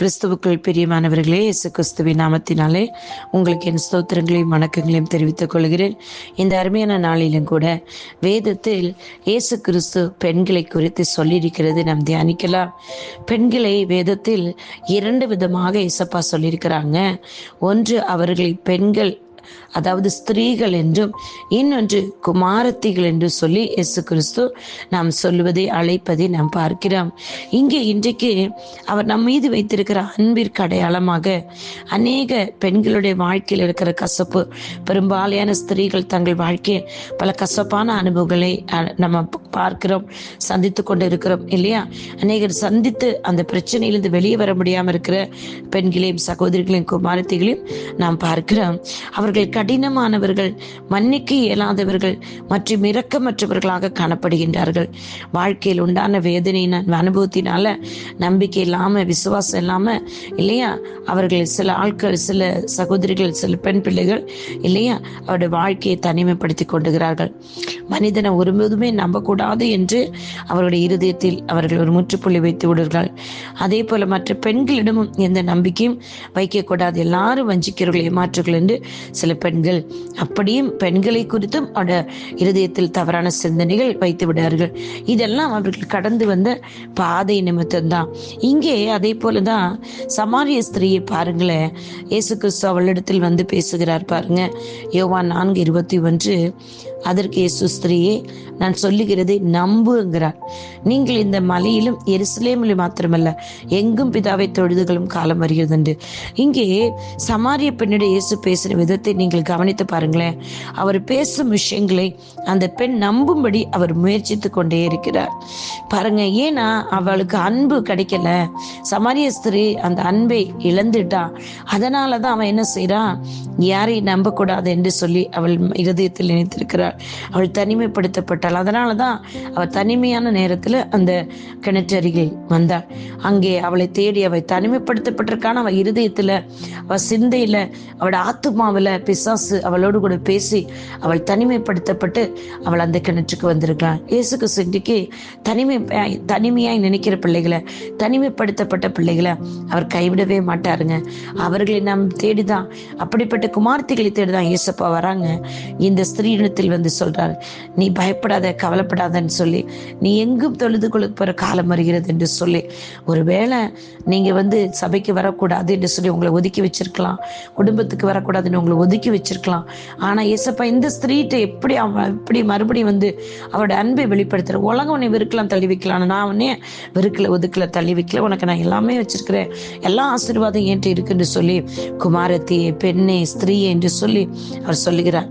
கிறிஸ்துவுக்குள் பிரியமானவர்களே இயேசு கிறிஸ்துவின் நாமத்தினாலே உங்களுக்கு என் ஸ்தோத்திரங்களையும் வணக்கங்களையும் தெரிவித்துக் கொள்கிறேன். இந்த அருமையான நாளிலும் கூட வேதத்தில் இயேசு கிறிஸ்து பெண்களை குறித்து சொல்லியிருக்கிறது. நாம் தியானிக்கலாம். பெண்களை வேதத்தில் இரண்டு விதமாக இசப்பா சொல்லியிருக்கிறாங்க. ஒன்று அவர்களை பெண்கள் அதாவது ஸ்திரீகள் என்றும் இன்னொன்று குமாரத்திகள் என்று சொல்லி இயேசு கிறிஸ்து நாம் சொல்லுவதை அழைப்பதை நாம் பார்க்கிறோம். இங்கே இன்றைக்கு அவர் நம் மீது வைத்திருக்கிற அன்பிற்கு அடையாளமாக அநேக பெண்களுடைய வாழ்க்கையில் இருக்கிற கசப்பு பெரும்பாலான ஸ்திரீகள் தங்கள் வாழ்க்கையை பல கசப்பான அனுபவங்களை நம்ம பார்க்கிறோம் சந்தித்து கொண்டு இருக்கிறோம் இல்லையா? அநேகர் சந்தித்து அந்த பிரச்சனையிலிருந்து வெளியே வர முடியாமல் இருக்கிற பெண்களையும் சகோதரிகளையும் குமாரத்திகளையும் நாம் பார்க்கிறோம். அவர் அவர்கள் கடினமானவர்கள் மன்னிக்க இயலாதவர்கள் மற்றும் இரக்கமற்றவர்களாக காணப்படுகின்றார்கள். வாழ்க்கையில் உண்டான வேதனையின் அனுபவத்தினால நம்பிக்கை இல்லாம விசுவாசம் இல்லாம இல்லையா? அவர்கள் சில ஆட்கள் சில சகோதரிகள் சில பெண் பிள்ளைகள் இல்லையா? அவருடைய வாழ்க்கையை தனிமைப்படுத்தி கொண்டுகிறார்கள். மனிதனை ஒருபோதுமே நம்பக்கூடாது என்று அவருடைய இருதயத்தில் அவர்கள் ஒரு முற்றுப்புள்ளி வைத்து விடுகிறார்கள். அதே போல மற்ற பெண்களிடமும் எந்த நம்பிக்கையும் வைக்கக்கூடாது. எல்லாரும் வஞ்சிக்கிறவர்கள் ஏமாற்றுகள் என்று சில பெண்கள் அப்படியும் பெண்களை குறித்தும் அவட இருதயத்தில் தவறான சிந்தனைகள் வைத்து விடார்கள் இதெல்லாம் அவர்கள் கடந்து வந்த பாதை நிமித்தம்தான். இங்கே அதே போலதான் சமாரிய ஸ்திரீயை பாருங்களேன். இயேசு கிறிஸ்து அவளிடத்தில் வந்து பேசுகிறார் பாருங்க. யோவான் நான்கு இருபத்தி ஒன்று. அதற்கு இயேசு ஸ்திரீயே நான் சொல்லுகிறதை நம்புங்கிறார். நீங்கள் இந்த மலையிலும் எருசலேமிலும் மாத்திரமல்ல எங்கும் பிதாவை தொழுதுகளும் காலம் வருகிறது இங்கே சமாரிய பெண்ணிட இயேசு பேசின விதத்தை நீங்கள் கவனித்து பாருங்களேன். அவர் பேசும் விஷயங்களை அந்த பெண் நம்பும்படி அவர் முயற்சித்து கொண்டே இருக்கிறார். பாருங்க ஏன்னா அவளுக்கு அன்பு கிடைக்கல. சமாரிய ஸ்திரீ அந்த அன்பை இழந்துட்டா. அதனால தான் அவன் என்ன செய்யறான் யாரையும் நம்பக்கூடாது என்று சொல்லி அவள் இருதயத்தில் நினைத்திருக்கிறாள். அவள் தனிமைப்படுத்தப்பட்டாள். அதனால தான் அவள் தனிமையான நேரத்தில் அந்த கிணற்றருகில் வந்தாள். அங்கே அவளை தேடி அவள் தனிமைப்படுத்தப்பட்டிருக்கான அவள் இருதயத்தில் அவள் சிந்தையில் அவளோட ஆத்துமாவில் பிசாசு அவளோடு கூட பேசி அவள் தனிமைப்படுத்தப்பட்டு அவள் அந்த கிணற்றுக்கு வந்திருக்கிறாள். இயேசுக்கு சிண்டிக்கு தனிமை தனிமையாய் நினைக்கிற பிள்ளைகளை தனிமைப்படுத்தப்பட்ட பிள்ளைகளை அவர் கைவிடவே மாட்டாருங்க. அவர்களை நாம் தேடிதான் அப்படிப்பட்ட குமார்த்திகளை தேடிதான் இயேசப்பா வராங்க. இந்த ஸ்திரீனத்தில் வந்து சொல்றாரு நீ பயப்படாத கவலைப்படாதன்னு சொல்லி நீ எங்கும் தொழுது கொள்ள போற காலம் வருகிறது என்று சொல்லி ஒருவேளை நீங்க வந்து சபைக்கு வரக்கூடாது என்று சொல்லி உங்களை ஒதுக்கி வச்சிருக்கலாம் குடும்பத்துக்கு வரக்கூடாதுன்னு உங்களை ஒதுக்கி வச்சிருக்கலாம். ஆனா இயேசப்பா இந்த ஸ்திரீட்ட எப்படி அவன் எப்படி மறுபடியும் வந்து அவரோட அன்பை வெளிப்படுத்துற? உலகம் உன்னை வெறுக்கலாம் தள்ளி வைக்கலாம். நான் உன்னே வெறுக்கல ஒதுக்கல தள்ளி வைக்கல. உனக்கு நான் எல்லாமே வச்சிருக்கிறேன். எல்லா ஆசீர்வாதம் ஏற்று இருக்குன்னு சொல்லி குமாரத்தியே பெண்ணே ஸ்திரீயே என்று சொல்லி அவர் சொல்லுகிறார்.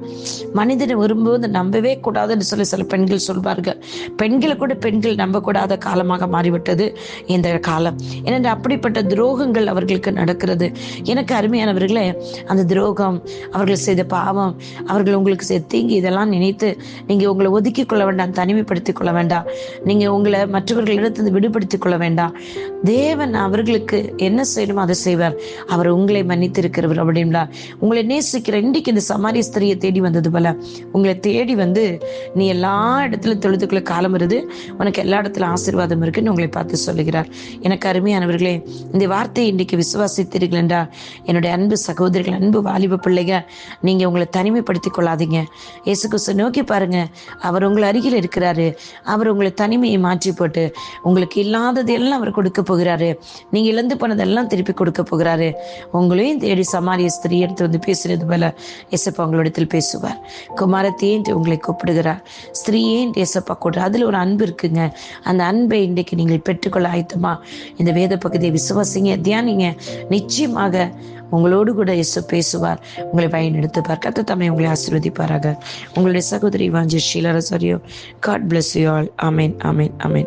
மனிதனை வரும்போது நம்பவே கூடாதுன்னு சொல்லி சில பெண்கள் சொல்வார்கள். பெண்களை கூட பெண்கள் நம்பக்கூடாத காலமாக மாறிவிட்டது இந்த காலம். ஏனென்று அப்படிப்பட்ட துரோகங்கள் அவர்களுக்கு நடக்கிறது. எனக்கு அருமையானவர்களே அந்த துரோகம் அவர்கள் செய்த பாவம் அவர்கள் உங்களுக்கு செய்த தீங்கு இதெல்லாம் நினைத்து நீங்கள் உங்களை ஒதுக்கி கொள்ள வேண்டாம் தனிமைப்படுத்திக் கொள்ள வேண்டாம். நீங்கள் உங்களை மற்றவர்களிடத்திலிருந்து விடுபடுத்திக் கொள்ள வேண்டாம். தேவன் அவர்களுக்கு என்ன செய்யணுமோ அதை செய்வார். அவர் உங்களை மன்னித்து இருக்கிறவர் அப்படின்னா உங்களை நேசிக்கிற இன்றைக்கு இந்த சமாரிய ஸ்திரியை தேடி வந்தது போல உங்களை தேடி வந்து நீ எல்லா இடத்துல தொழுதுக்குள்ள காலம் வருது. உனக்கு எல்லா இடத்துல ஆசீர்வாதம் இருக்குன்னு உங்களை பார்த்து சொல்லுகிறார். எனக்கு அருமையானவர்களே இந்த வார்த்தையை இன்றைக்கு விசுவாசித்தீர்கள் என்றால் என்னுடைய அன்பு சகோதரிகள் அன்பு வாலிப பிள்ளைங்க நீங்க உங்களை தனிமைப்படுத்திக் கொள்ளாதீங்க. இயேசு கிறிஸ்து நோக்கி பாருங்க அவர் உங்களை அருகில் இருக்கிறாரு. அவர் உங்களை தனிமையை மாற்றி போட்டு உங்களுக்கு இல்லாதது எல்லாம் அவர் கொடுக்க போகிறாரு. நீங்க இழந்து போனதெல்லாம் திருப்பி கொடுக்க போகிறாரு. உங்களையும் தேடி சமாரிய ஸ்திரீ எடுத்து வந்து பேசுறது போல இயேசப்பா உங்களிடத்தில் பேசுவார். குமாரத்தையும் உங்களை கூப்பிடு கூப்பிடுகிறார் ஸ்திரீயே என்று இயேசப்பா கூட? அதுல ஒரு அன்பு இருக்குங்க. அந்த அன்பை இன்றைக்கு நீங்கள் பெற்றுக்கொள்ள ஆயத்தமா? இந்த வேத பகுதியை விசுவாசிங்க தியானிங்க. நிச்சயமாக உங்களோடு கூட இயேசு பேசுவார். உங்களை பயனெடுத்துப்பார் கத்த தம்மை உங்களை ஆசீர்வதிப்பாராக. உங்களுடைய சகோதரி Vanchi ஷீலரசரியோ God bless you all amen amen amen